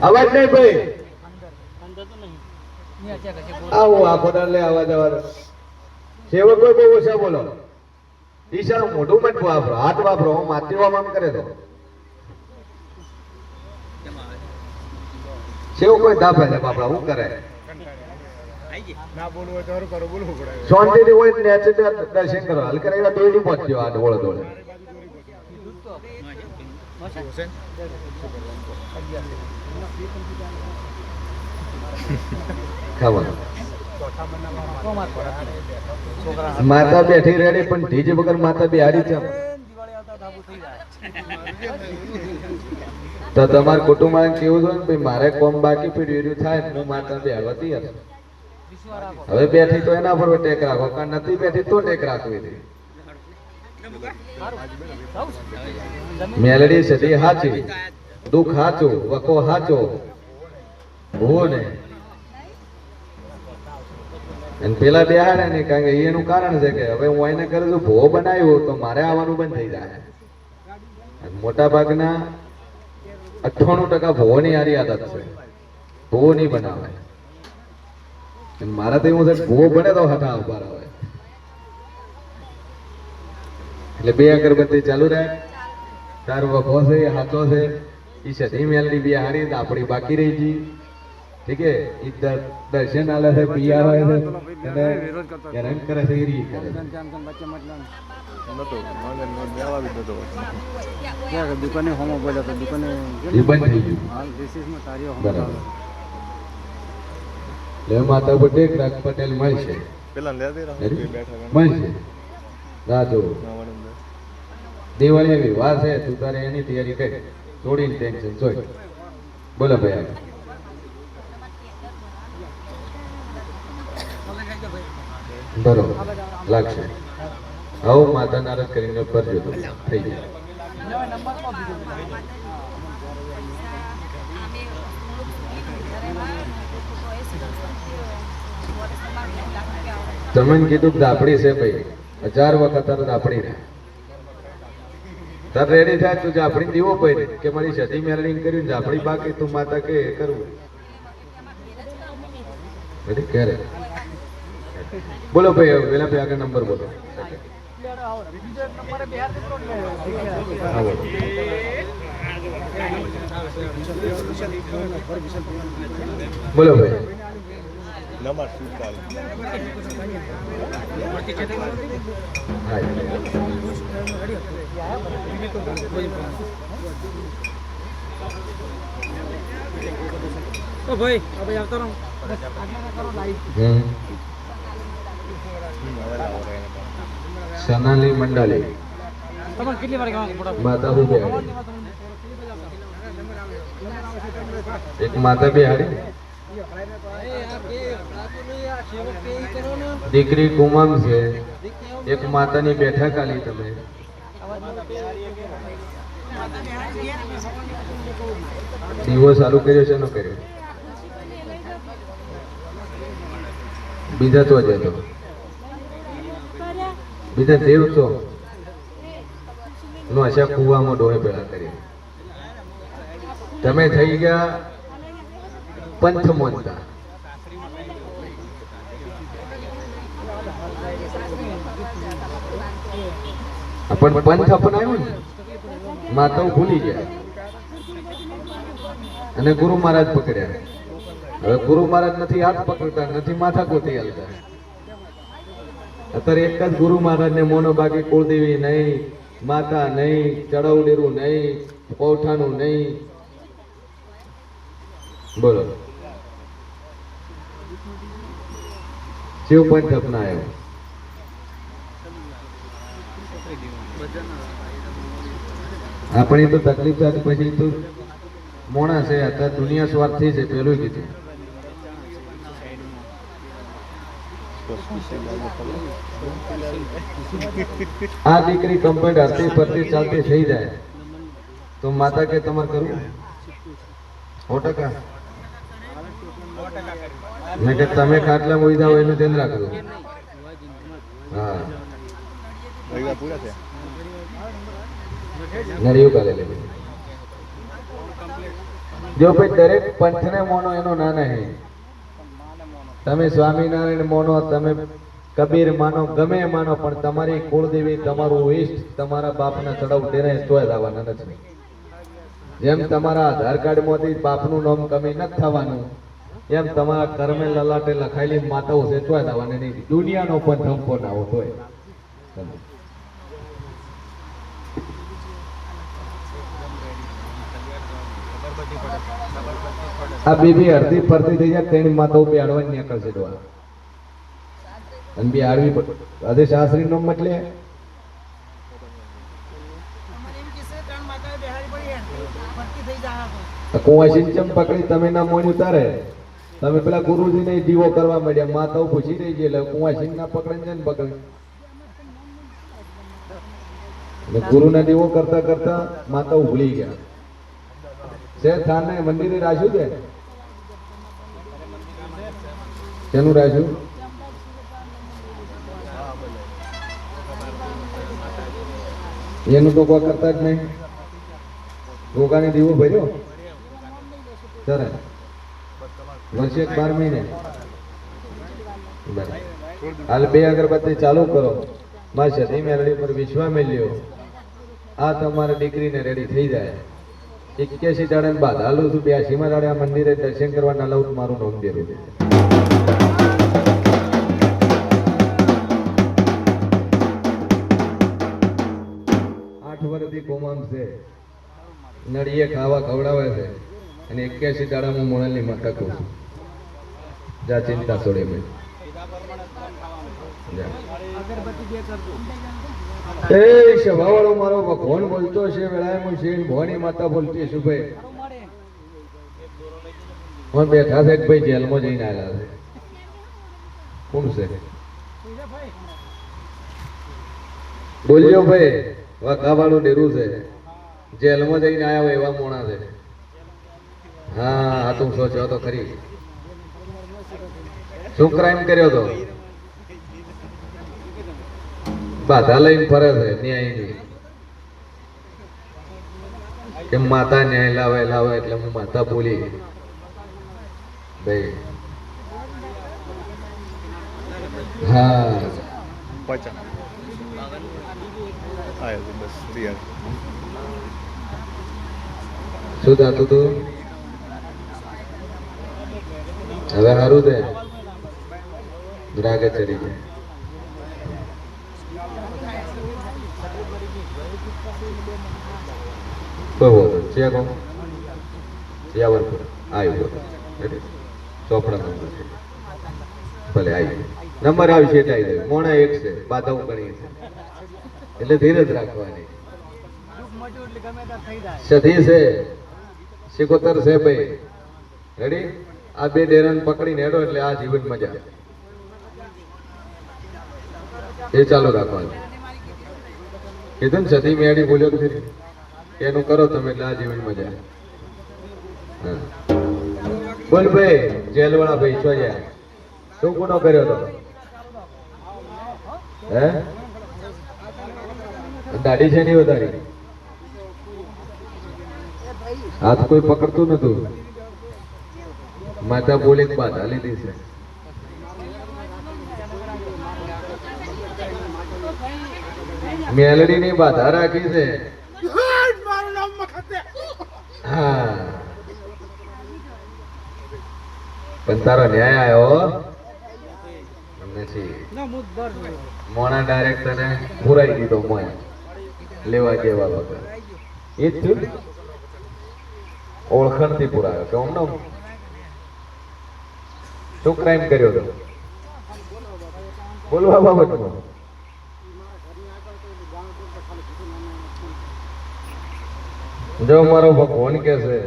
અવાજ નહીં ભાઈ આવો આ દાડ લે અવાજ અવાજ સેવકો બહુ ઓછા બોલો ઈશા મોઢું મત વાપરો હાથ વાપરો હું માતૃ કરે તો સેવકો દાફે છે બાપડા હું કરે ના બોલવું હોય તો હારું કરો બોલવું પડે શાંતિથી હોય ને દર્શન કરો. હાલ કરે એવા પહોંચ્યો આ ડોળે ડોળે માતા બેઠી રેડી પણ ઢીજે વગર માતા બિહારી છે. તો તમારા કુટુંબ કેવું છે? ને ભાઈ મારે કોમ બાકી પીડ્યું થાય હું માતા બે હતી હવે બેઠી તો એના પર ટેક રાખો, કારણ નથી બેઠી તો ટેક રાખવી હતી મેલડી સદી હાચી. દુઃખ હાચું વકો હાચો. ભૂવો ને અને પેલા બેહાડે ને કારણ કે એનું કારણ છે કે હવે હું એને કરું છું ભૂવો બનાવ્યો તો મારે આવવાનું બંધ થઈ જાય. મોટા ભાગના અઠ્ઠાણું ટકા ભૂવોની હારી આદત છે. ભૂવો નહીં બનાવે મારા તો એવું છે બને તો હતા ઊભા આવે એટલે બે અગરબત્તી ચાલુ રહે. તાર વખો છે હાથો છે ઈ સધી મેલની બે હારી આપણી બાકી રહી જી ઠીક હે ઈ દર્શન આલે છે પિયા હોય છે અને હેરાન કરે છે એ રી કરે દુકાને હોમો બોલ્યો તો દુકાને બંધ થઈ ગયું. હાલ રિસીસમાં તારીઓ હોમો બરાબર એટલે માતા બુદ્ધે ગ્રાહક પટેલ મળશે. પેલા મળશે. રાજો દિવાળી એવી વાર છે તું તારે એની તૈયારી કર. થોડી ટેન્શન જોઈ. બોલો ભાઈ આગળ. બરોબર. લાગશે. આવું માતા નારાજ કરીને કરજો તો થઈ જાય. તમને કીધું દાપડી છે ભાઈ. હજાર વખત તારે દાપડી ને તાર રેડી થાય તું જાફડી દીવો પડી કે મારી સતી મેરણી કર્યું જાફડી બાકી તું માતા કે કરવું. બધી કરે બોલો ભાઈ પેલા ભાઈ આગળ નંબર બોલો. બોલો ભાઈ. નમા સુકાલ હા ઓ ભાઈ આ ભાઈ આવતો સનાલી મંડાલી તમને કેટલી વાર માતા એક માતા બેહાડી દીકરી કુમંગ છે. એક માતાની બેઠક આલી તમે. દીવો ચાલુ કર્યો છે નો કર્યો? બીજા તો જતો બીજા દેવ તો. નો આશા કુવામાં ડોહે પેલા કરી તમે થઈ ગયા પંથ પણ પંથ અપનાવ્યું ને, માતાઓ ભૂલી ગયા. અને ગુરુ મહારાજ પકડ્યા. હવે ગુરુ મહારાજ નથી હાથ પકડતા, નથી માથા કોતી હાલતા. અત્યારે એક જ ગુરુ મહારાજ ને મોનો કુળદેવી નહીં, માતા નહીં ચડવડેરું નહીં, પૌઠાનું નહીં. બોલો. શિવ પંથ અપનાયો આપણી તો તકલીફ થાય પછી તો મોણા છે અત્યારે દુનિયા સ્વાર્થી છે, પેલું કીધું. આ દીકરી કમ્પ્લીટ હરતી ફરતી ચાલતી થઈ જાય. તો માતા કે તમારે કરવું? સો ટકા. મેં કે તમે ખાટલા મોઈ જાઓ એનું ધ્યાન રાખજો. હા. થયા કાલે લે જો ભાઈ, દરેક પંથને મોનો, એનો ના નહીં તમે સ્વામિનારાયણ મોનો, તમે કબીર માનો, ગમે માનો, પણ તમારી કુળદેવી, તમારું ઈષ્ટ, તમારા બાપના ચડાવ તેને તોય લાવવાના નથી. જેમ તમારા આધાર કાર્ડમાંથી બાપનું નામ કમી નથી થવાનું એમ તમારા કર્મે લલાટે લખાયેલી માતાઓ છે તોય નહીં દુનિયાનો પણ ધંપો ના હોતો આ બીબી અડધી ફરતી થઈ જાય તેની માતાઓ બેહાડવાની નીકળશે ડોહા. અને બી આડવી અધે શાસ્ત્રી નો મતલે કુંવાસી ચમ પકડી તમે ના મોડી તારે તમે પેલા ગુરુજી ને દીવો કરવા માંડ્યા, માતાઓ પૂછી રહી છે એટલે કુંવાસી ના પકડીને છે ને પકડી ગુરુને દીવો કરતા કરતા માતાઓ ભૂલી ગયા. છે થાન ને મંદિરે રાખ્યું છે શેનું રાખ્યું? એનું તો કોઈ કરતા જ નહીં. ગોગાને દીવો ભર્યો? સરસ. વર્ષે બાર મહિને. હાલ બે અગરબત્તી ચાલુ કરો. માં ધીમે મેલડી પર વિશ્વા મેલ્યો. આ તમારા દીકરીને રેડી થઈ જાય. એક્યાસી દાડે બાદ હાલું છું બ્યાસી માં દાડે આ મંદિરે દર્શન કરવાના લઉં મારું નોંધી દેરું આઠ વર્ષથી કોમામ છે. નળીએ ખાવા ખવડાવે છે. અને એક્યાસી દાડા હું મોણલની માતા છું. જા ચિંતા છોડે મેં એ મારો ભગવાન બોલતો છે, વેળાએ છે ભવાની માતા બોલતી છું ભાઈ. પણ બેઠા છે ભાઈ જેલમાં જઈને આવ્યા છે. કોણ છે? બોલ્યો ભાઈ વાળું ડેરું છે. જેલમાં જઈને આવ્યા એવા મોણા છે. હા આ તું સોચ્યો તો ખરી. શું ક્રાઇમ કર્યો તો? બાધા લઈને ફરે છે ન્યાયની કે માતા ન્યાય લાવે લાવે એટલે હું માતા બોલી ભાઈ. હા. શું થતું તું? હવે સારું છે? રાગે ચડી જાય. છે રેડી? ચોપડા છે. ભલે આવી નંબર આવશે એટલે આવી જાય મોણા એક છે. બાધાઓ ગણી છે. એટલે ધીરજ રાખવાની. સધી છે. સિકોતર છે ભાઈ. રેડી આ બે ડેરન પકડીને હેડો એટલે આ જીવન મજા એ ચાલુ રાખવાનું. કીધું ને સતી મેળી બોલ્યો તો એનું કરો તમે, એટલે આ જીવન મજા. બોલ ભાઈ, જેલવાળા ભાઈ છો યાર શું ગુનો કર્યો તો હે? દાઢી છે નહીં વધારી? હાથ કોઈ પકડતું નતું? માતા બોલે હાલી દીધી છે. મેલડી ની બાધા રાખી છે. હા. પણ તારો ન્યાય આવ્યો નથી મોણા તને પુરાઈ દીધો મોય. લેવા જેવા વગર. એ જ થયું? ઓળખણથી પુરાયો કે અમને શું ક્રાઇમ કર્યો તો? બોલવા બાબતમાં. જો મારો ભગવાન કે છે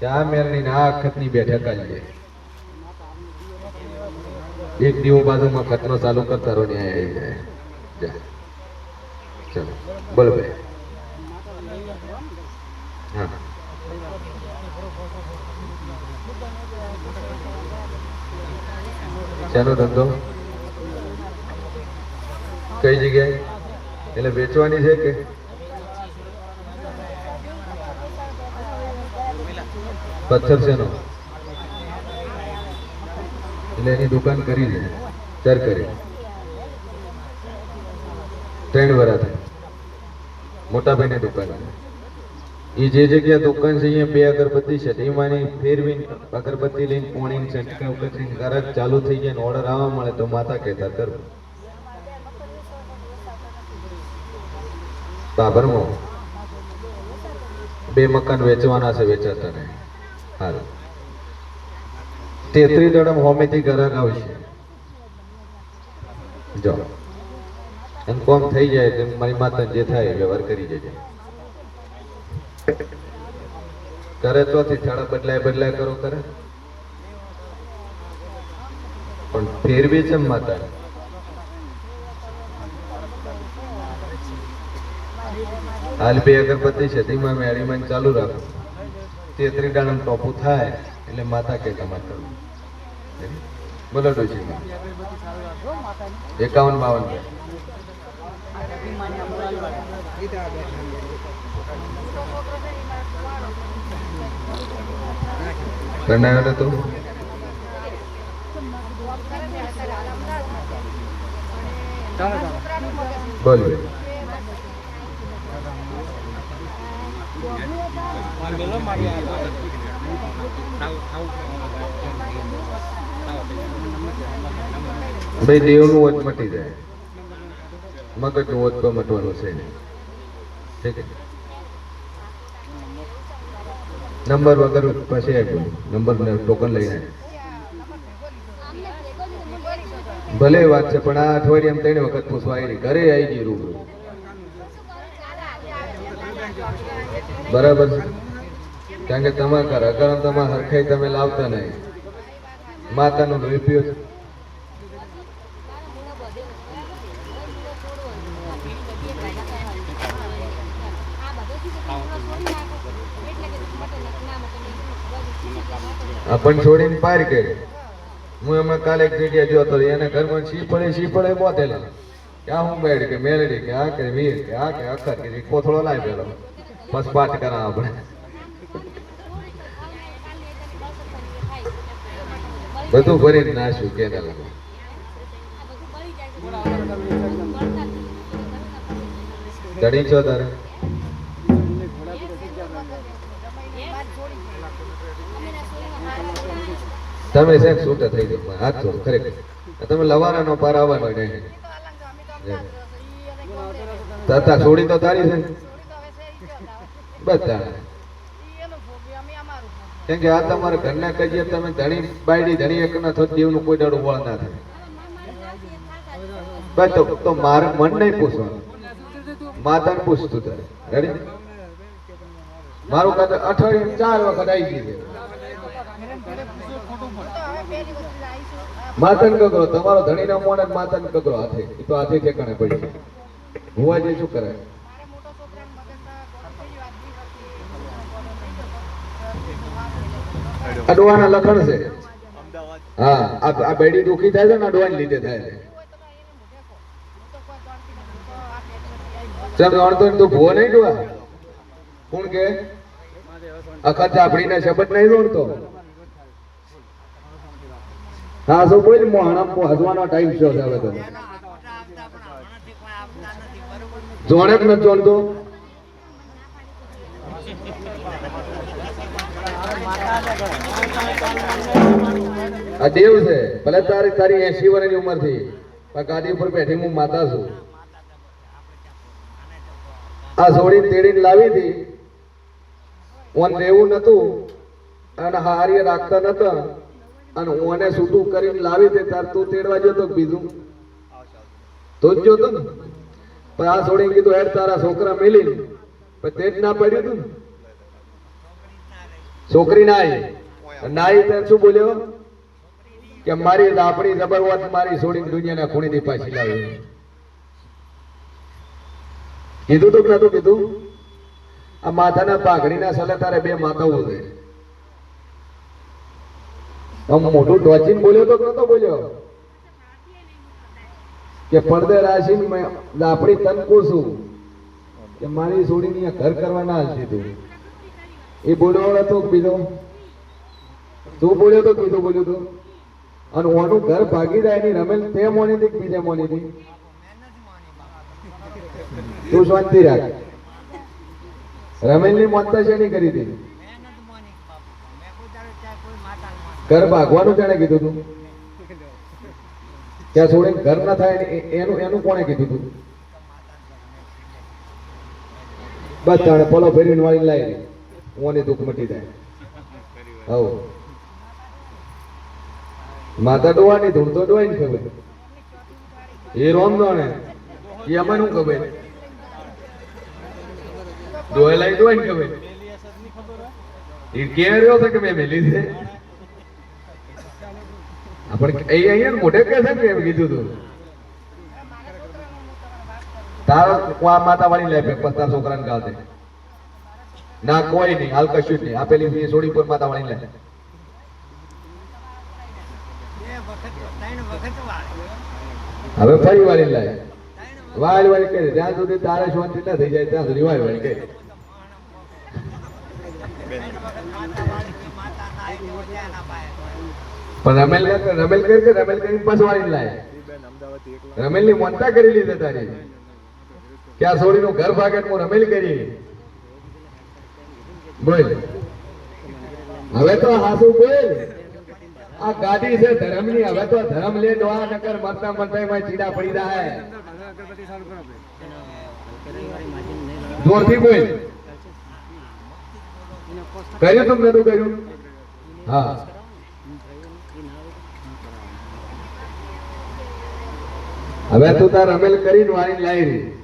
કે આ મેરની આ અખતની બેઠક આલીએ એક દીવો બાજુમાં ખતનો ચાલુ કરતા રહો ન્યાય આવી જાય. ચલો. બોલ ભાઈ. હા. ચાલો ધંધો. કઈ જગ્યાએ? એટલે વેચવાની છે કે? પથ્થર છે નો એટલે એની દુકાન કરી દે ચાર કરી. ત્રણ વરા થાય. મોટા ભાઈની દુકાન એ જે જગ્યા દુકાન છે, અહીંયા બે અગરબત્તી છે. એમાંની ફેરવી અગરબત્તી લઈને પોણી છંટકાવ કરીને ગરજ ચાલુ થઈ જાય ને ઓર્ડર આવવા મળે તો માતા કહેતા કરવું બાબરમાં બે મકાન વેચવાના છે, વેચાતા ને હાલ. તેત્રી દડમ હોમેથી ગ્રાહક આવશે. જો. એમ કોમ થઈ જાય તો મારી માતા જે થાય વ્યવહાર કરી જજે. કરે તોથી થાળા બદલાય બદલાય કરો, કરે. પણ ફેરવી છે માતા. હાલ બે અગરબત્તી છે તેમાં મેળીમાં ચાલુ રાખો. તેત્રી દાણમ ટોપું થાય એટલે માતા કે તમારે કરવું બોલો ડોજી એકાવન, બાવન. પ્રણાયો તો ચાલો બોલ ભાઈ, દેવનું વચ મટી જાય. મગજનું વચ તો મટવાનું છે નહીં. ઠીક? નંબર વગર પછી આવ્યું. નંબર ટોકન લઈને ભલે વાત છે, પણ આ અઠવાડિયામાં ત્રણ વખત પૂછવા આવી. ઘરે આવી ગઈ રૂબરૂ. બરાબર છે. કારણ કે તમારા અગર તમારા હરખાઈ તમે લાવતા નહીં. માતાનું આ પણ છોડીને પાર કે હું એમણે કાલે એક જગ્યાએ જોતો એને ઘરમાં શી પડે શી પડે બોતેલા ક્યાં હું બેડ કે મેલડી કે, આ કે વીર કે, આ કે, અખર કે કોથળો લાવી પેલો બસ પાઠ કરા આપણે બધું ભરીને નાશું કે ના લાગે ચડી છો તારે? તમે સાહેબ છૂટા થઈ જાઓ હાથ છોડ ખરેખર. તમે લવારાનો પાર આવવાનો નહીં તાતા છોડી તો તારી છે. બધા કેમ કે આ તમારે ઘરના કહીએ તમે ધણી બાયડી, ધણી એક ના થતી, દેવનું કોઈ દાડું વળ ના થાય. બસ તો તો મારે મન નહીં પૂછવાનું. માતાને પૂછતું તારે રેડી મારું કાકા અઠવાડિયે ચાર વખત આવી ગઈ માતન કગરો તમારો ધણીનો જ માતન કગરો હાથે તો હાથે ઠેકાણે પડી છે જે શું કરે અડવાના લખણ છે. હા આ આ બેડી દુખી થાય છે ને અડવાની લીધે થાય છે. ચાલ ગણતો તું ભૂવો નહીં જોવા. કોણ કે? અખત ચાપડીના શબ્દ નહીં જોડતો. હા શું બોલ મોહણા પહોંચવાનો ટાઈમ છે હવે તો. જોણે જ નથી જોણતો આ દેવ છે. ભલે તારી તારી એસી વર્ષની ઉંમરથી પણ ગાડી ઉપર બેઠી હું માતા છું. આ સોડી તેડીને લાવી હતી ઓન રહેવું નતું અને હારીએ રાખતા નતા અને ઓને છૂટું કરીને લાવી દે તાર તું તેડવા જતો બીજું. તો જ જોતો ને? પણ આ છોડીને કીધું, હેડ, તારા છોકરા મેલી પણ તે જ ના પડ્યું તું ને? છોકરી નાય આવી ના શું બોલ્યો? કે મારી આપણી જબરવત મારી છોડીને દુનિયાના ખૂણીથી પાછી લાવી. કીધું તું નતું કીધું? આ માથાના પાઘડીના સલે તારે બે માતાઓ છે. મોટું ટોચીને બોલ્યો તો નતો બોલ્યો? કે પડદે રાશિ આપણી તન કોશું કે મારી છોડીને ઘર કરવાના હાલતી તું? એ બોલ્યો વાળા કે બીજો? તું બોલ્યો તો કીધું, બોલ્યું તો. અને ઓનું ઘર ભાગી જાય ની રમેલ તે મોની કે બીજે મોની હતી તું શાંતિ રાખ. રમેલની મોનતા શેની કરી હતી? ઘર ભાગવાનું જાણે કીધું તું? ત્યાં છોડીને ઘર ના થાય એનું એનું કોણે કીધું તું? બસ તણે, પોલો ફેરીને વાળી લાવી ઓને દુઃખ મટી જાય. હવ માતા ડોવાની ધૂળ તો ડોવાય ને ખબર. એ રોમ દોણે એ અમને શું ખબર? ડોયેલા ડોવાય ને ખબર. એ કે રહ્યો છે કે મેં મેલી છે? આપણે અહીંયા મોઢે કે છે કે કીધું તું. તારો કુવા માતા વાળી લે પછી છોકરાને ગાલ દે ના, કોઈ નહીં, હાલ કશું જ નહીં. આપેલી પેલી સોડી પર માતા વાળી લે. હવે ફરી વાળી લાય વાળ વાળી કરી. ત્યાં સુધી તારે શાંતિ ના થઈ જાય, ત્યાં સુધી વાળ વાળી કરી. પણ રમેલ રમેલ કરી કે રમેલ કરી પછી વાળી લાય? રમેલની મોનતા કરી લીધે તારી. કે આ સોડીનું ઘર ભાગે હું રમેલ કરી. બોલ. હવે તો હાસુ બોલ. આ ગાડી છે ધર્મની. હવે તો ધર્મ લે ડોળા નકર મરતા મરતા એમાં ચીડા પડી જાય. જોરથી બોલ. કર્યું તું નતું કર્યું? હા. હવે તું તાર રમેલ કરીને વાળી લાવી રહી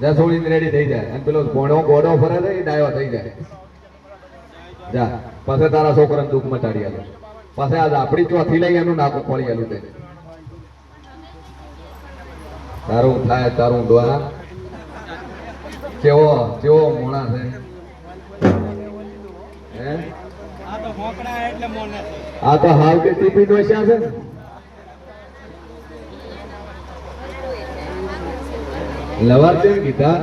જા છોડીને રેડી થઈ જાય. અને પેલો ઘોડો ઘોડો ફરે છે એ ડાયો થઈ જાય. જા પાસે તારા છોકરાને દુઃખ મચાડી આલો. પાસે આજ આપણી ચોથી લઈ એનું નાકું ખોલી આલું તે. તારું થાય તારું દ્વારા કેવો કેવો મોણા છે? આ તો હાલ એટલે મોને છે. આ તો હાવ કે ટીપી ડોસ્યા છે ને લવાર તેમ કીધા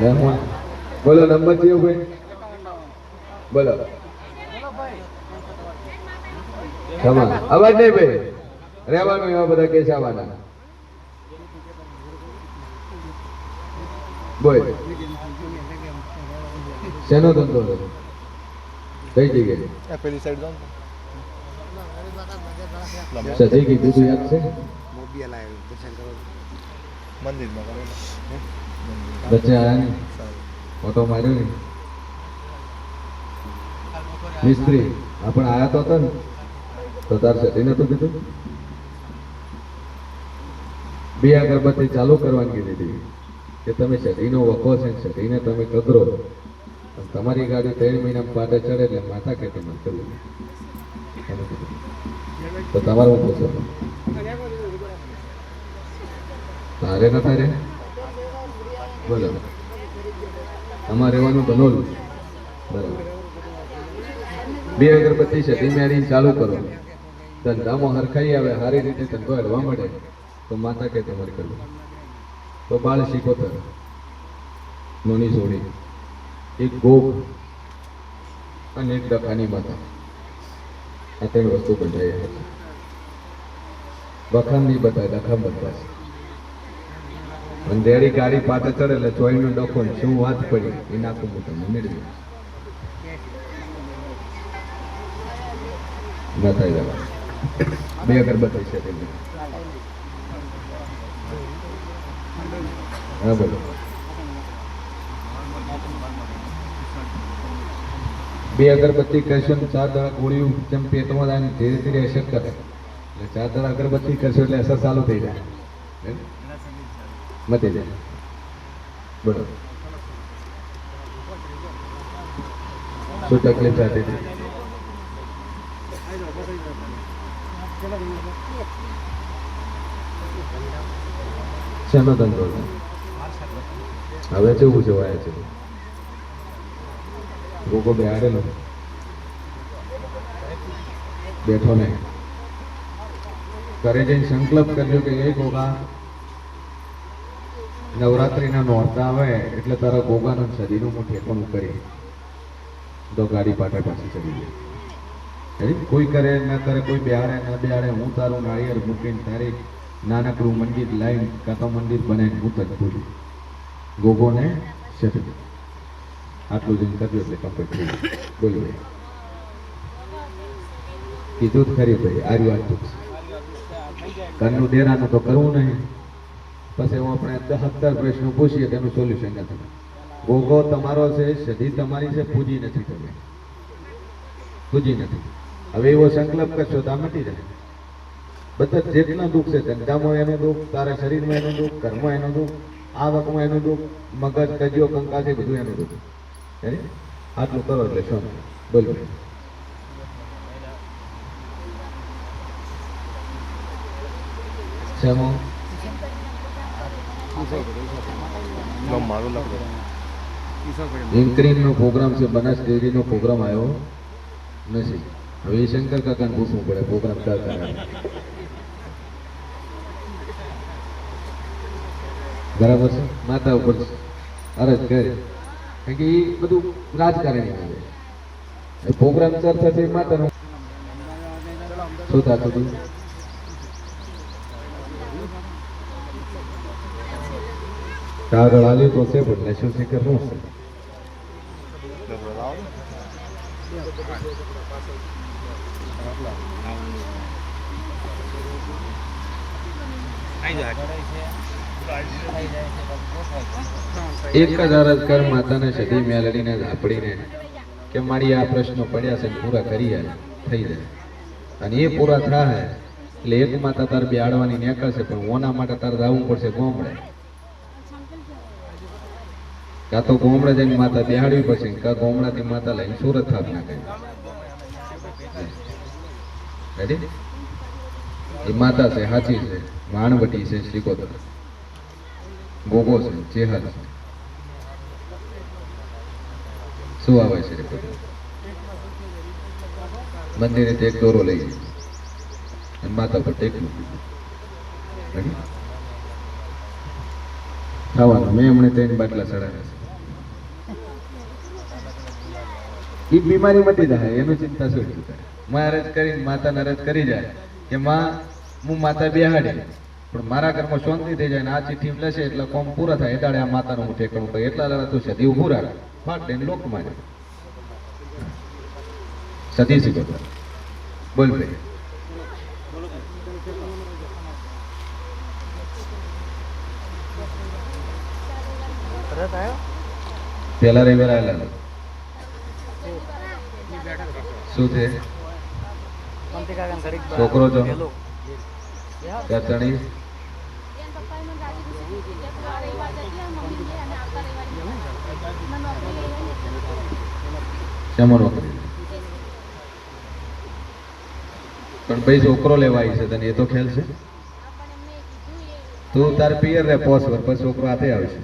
લે બોલો નંબર કયો ભાઈ બોલો ખમા અવાજ નહીં ભાઈ રહેવાનું એવા બધા કેસ આવવાના બોલ શેનો ધંધો કઈ જગ્યાએ પેલી સાઈડ જાવ સધી કીધું તું યાદ છે? મંદિરમાં કરો વચ્ચે આયા ને ઓટો માર્યો ને મિસ્ત્રી આપણે આયા તો હતા ને? તો તાર નતું કીધું? બે અગરબત્તી ચાલુ કરવાની કીધી કે તમે સધીનો વખો છે ને સધીને તમે કદરો તમારી ગાડી ત્રણ મહિના પાટે ચડે એટલે માથા કે તમારે કરવું. તો તમારે પૂછો તારે નતા રે? બોલો. અમારે રહેવાનું બનોલું બરાબર. બે અગરબત્તી છે ધીમે આડીને ચાલુ કરો. ધંધામાં હરખાઈ આવે, સારી રીતે ધંધો હેડવા મળે તો માતા કે તમારે કરવું. તો બાળ શીખોતર નોની સોડી એક ગોપ અને એક ડખાની માતા. આ ત્રણ વસ્તુ બંધાઈ વખાણ નહીં બતાવે લખામ બતાવશે અંધેરી ગાડી પાછળ ચડે એટલે ચોઈનું ડખો શું વાત પડી, એ નાખું હું તમને, મેળવી બતાવી દેવા બે અગરબત્તી છે હા, બોલો. બે અગરબત્તી કરશો ને ચાર દડા ગોળીઓ જેમ પેટમાં જાય ધીરે ધીરે અસર કરે. એટલે ચાર દડા અગરબત્તી કરશો એટલે અસર ચાલુ થઈ જાય? મટી જાય. બોલો. શું તકલીફ થતી હતી? શેનો ધંધો છે? હવે કેવું જોવાય છે. ગોગો બેહાડેલો. બેઠો ને ઘરે જઈને સંકલ્પ કરજો કે, એ ગોગા, નવરાત્રીના નોરતા આવે એટલે તારા ગોગાનું શરીરનું હું ઠેકાણું કરી તો ગાડી પાટા પાછી ચડી જાય કોઈ કરે, ન કરે, કોઈ બેહાડે, ન બેહાડે, હું તારું નાળિયેર મૂકીને તારી નાનકડું મંદિર લાઈન કાં મંદિર બને હું તક ભૂલી ગોગોને શરીર આટલું જ કરજો એટલે કમ્પ્લીટ થઈ. બોલો ભાઈ કીધું જ ખરી ભાઈ, આર્યું આટલું. ઘરનું ડેરાનું તો કરવું નહીં પછી હું આપણે દસ પ્રશ્નો પૂછીએ, તેનું સોલ્યુશન નથી ભોગો તમારો છે, સધી તમારી છે, પૂજી નથી તમે પૂજી નથી હવે એવો સંકલ્પ કરશો તો આ મટી જાય બધા જેટલા દુઃખ છે, ધંધામાં એનું દુઃખ, તારા શરીરમાં એનું દુઃખ, ઘરમાં એનું દુઃખ, આવકમાં એનું દુઃખ, મગજ, કજિયો કંકા છે બધું એનું દુઃખ? આટલું કરો એટલે શું? બોલો. શેમાં ઇન્ક્રીમનો પ્રોગ્રામ છે બનાસ ડેરીનો પ્રોગ્રામ આવ્યો નથી. હવે શંકર કાકાને પૂછવું પડે પ્રોગ્રામ ક્યાં બરાબર છે? માતા ઉપર અરજ કરે કારણ કે એ બધું રાજકારણી આવે પ્રોગ્રામ સર થશે માતાનો. શું થતું કાગળ આલ્યું તો છે, પણ નશો શિખર શું છે? એક જ અરજ કર, માતાને સધી મેલડીને ઝાપડીને કે મારી આ પ્રશ્નો પડ્યા છે પૂરા કરી આય થઈ જાય. અને એ પૂરા થાય એટલે એક માતા તાર બેહાડવાની નીકળશે પણ ઓના માટે તારે જવું પડશે ગોમડે. કાં તો ગોમડે જઈને માતા બેહાડવી પડશે કાં ગોમડાથી માતા લઈને સુરત થાપ નાખે. રેડી એ માતા છે સાચી છે માણવટી છે શીકોતર ગોગો છે ચેહર છે. શું આવે છે મંદિરે તે એક દોરો લઈ જાય માતા પર ટેકલું ખાવાનું. મેં હમણાં ત્રણ બાટલા ચડાવ્યા છે. એ બીમારી મટી જાય, એનું ચિંતા શું? મારે અરજ કરીને માતાને અરજ કરી જાય કે, માં, હું માતા બેહાડી. પણ મારા ઘરમાં શાંતિ થઈ જાય ને આ ચિઠ્ઠી લેશે એટલે કોમ પૂરા થાય. એ દાડે આ માતાનું હું ઠેકાણું કહી એટલા દાડા તું સદી ઊભું રાખ. ફાટ લઈને લોક મારે. સતી શીખો બોલ ભાઈ. પેલા રવિવાર આવેલા શું છે? છોકરો છો? લઈ શેમાં નોકરી પણ ભાઈ છોકરો લેવા આવી છે તને એ તો ખ્યાલ છે તું તાર પિયર રે પોસ વર પછી છોકરો હાથે આવશે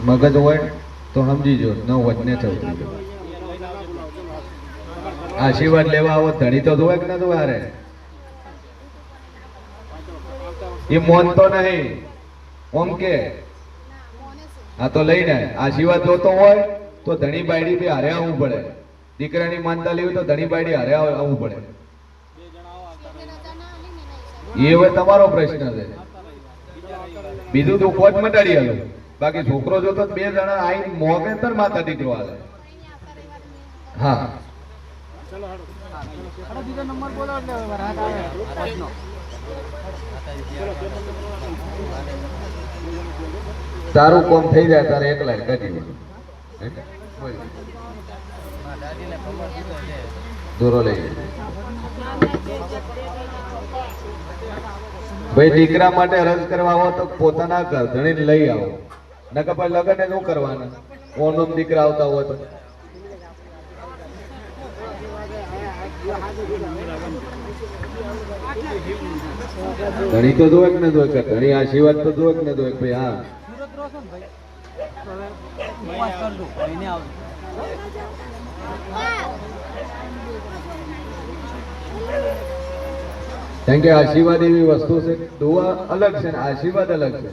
મગજ હોય તો સમજી જો ન હોય ને ચૌધરી જો આશીર્વાદ લેવા આવો, ધણી તો ધોવે કે ના જોવે હારે? એ મોન તો નહીં. ઓમ કે? આ તો લઈને આશીર્વાદ જોતો હોય, તો ધણી બાયડી બી હારે આવવું પડે. દીકરાની માનતા લેવી તો ધણી બાયડી હારે આવ- આવવું પડે. એ હવે તમારો પ્રશ્ન છે. બીજું તો કોચ મટાડી આવ્યું બાકી છોકરો જોતો બે જણા આઈ મોગે તર માતા દીકરો આવે આવતા રવિવારે મેં બીજો નંબર બોલો એટલે વરસાદ આવે. તારું કોમ થઈ જાય તારે એકલા કરી દોરો લઈ ભાઈ દીકરા માટે અરજ કરવા આવો તો પોતાના ઘરધણી લઈ આવો. નકર પછી લગ્ન શું કરવાના? ઓનમ દીકરા આવતા હોય તો. ધણી તો જોવે કે ન જોવે? કે ધણી આશીર્વાદ તો જોવે કે ન કે ભાઈ હા. કારણ કે આશીર્વાદ એવી વસ્તુ છે દુઆ અલગ છે ને આશીર્વાદ અલગ છે.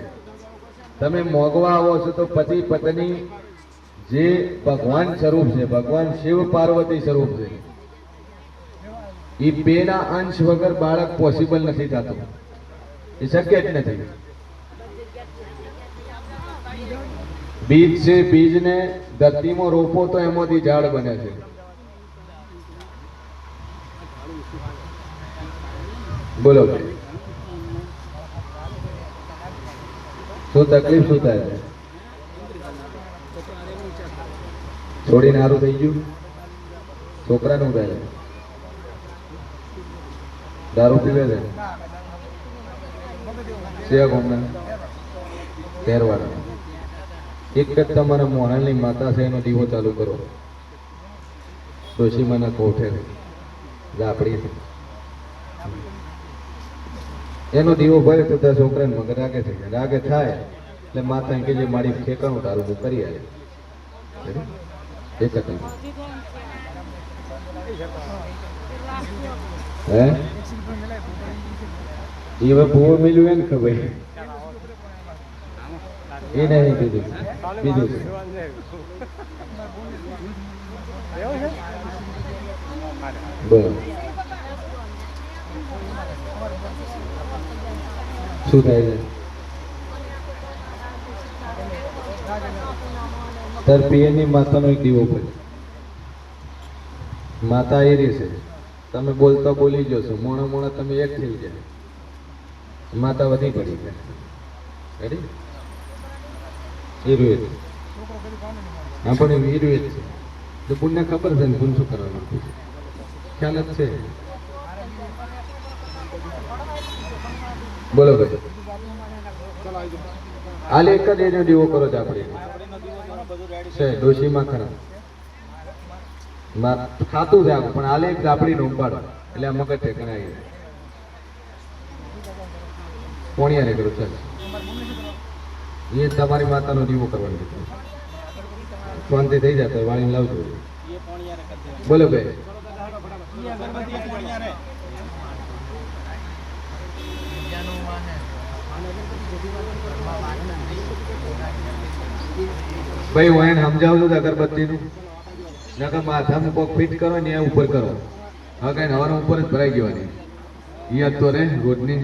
તમે મોગવા આવો છો તો પતિ પત્ની જે ભગવાન સ્વરૂપ છે, ભગવાન શિવ પાર્વતી સ્વરૂપ છે એ બેના અંશ વગર બાળક પોસિબલ નથી થતું. એ શક્ય જ નથી. બીજ છે, બીજને ધરતીમાં રોપો તો એમાંથી ઝાડ બને છે. બોલો. ભાઈ શું તકલીફ શું થાય? છે છોડીને સારું થઈ ગયું. છોકરાનું થાય. દારૂ પીવે છે? સિયા ગામના તેરવાડા એક જ તમારા મોહાલની માતા છે, એનો દીવો ચાલુ કરો. ડોશીમાના કોઠે ઝાપડી એનો દીવો ભરે તારા છોકરાને મગર રાગે થઈ જાય રાગે થાય, એટલે માતા કે જે મારી ઠેકાણું તારું હું કરી આવે એક જ હે? એ હવે ભૂવો મિલ્યું એને ખબર. એ નહીં કીધું. બીજું છે શું થાય છે? તાર પિયરની માતાનો એક દીવો પડે માતા એ રહેશે તમે બોલતા બોલી જશો મોણા મોણા તમે એક થઈ જાય માતા વધી પડી જાય ઈરુએત હા, પણ ઈરુએત છે. તો પુણ્ય ખબર છે ને, પુણ્ય શું કરવાનું ખ્યાલ જ છે. બોલો ભાઈ. હાલ એક જ એનો દીવો કરો છો આપણે. છે, ડોશીમાં ખરા. ખાતું છે પણ આલે એક ઝાપડીને ઉપાડો. એટલે આ મગજ ઠેકાણે આવી પોણિયા કરું ચાલ. એ તમારી માતાનો દીવો કરવાનો શાંતિ થઈ જાય તો વાળીને લાવજો. બોલો ભાઈ. ભાઈ હું એને સમજાવું છું અગરબત્તીનું નકર માથામાં કોક ફિટ કરો ને એ ઉપર કરો. હવે કઈ હવાનો ઉપર જ ભરાઈ જવાની યાદ તો રે, રોજની.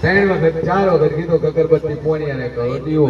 ત્રણ વખત, ચાર વખત કીધું કે અગરબત્તી પોણી અને કરો દીવો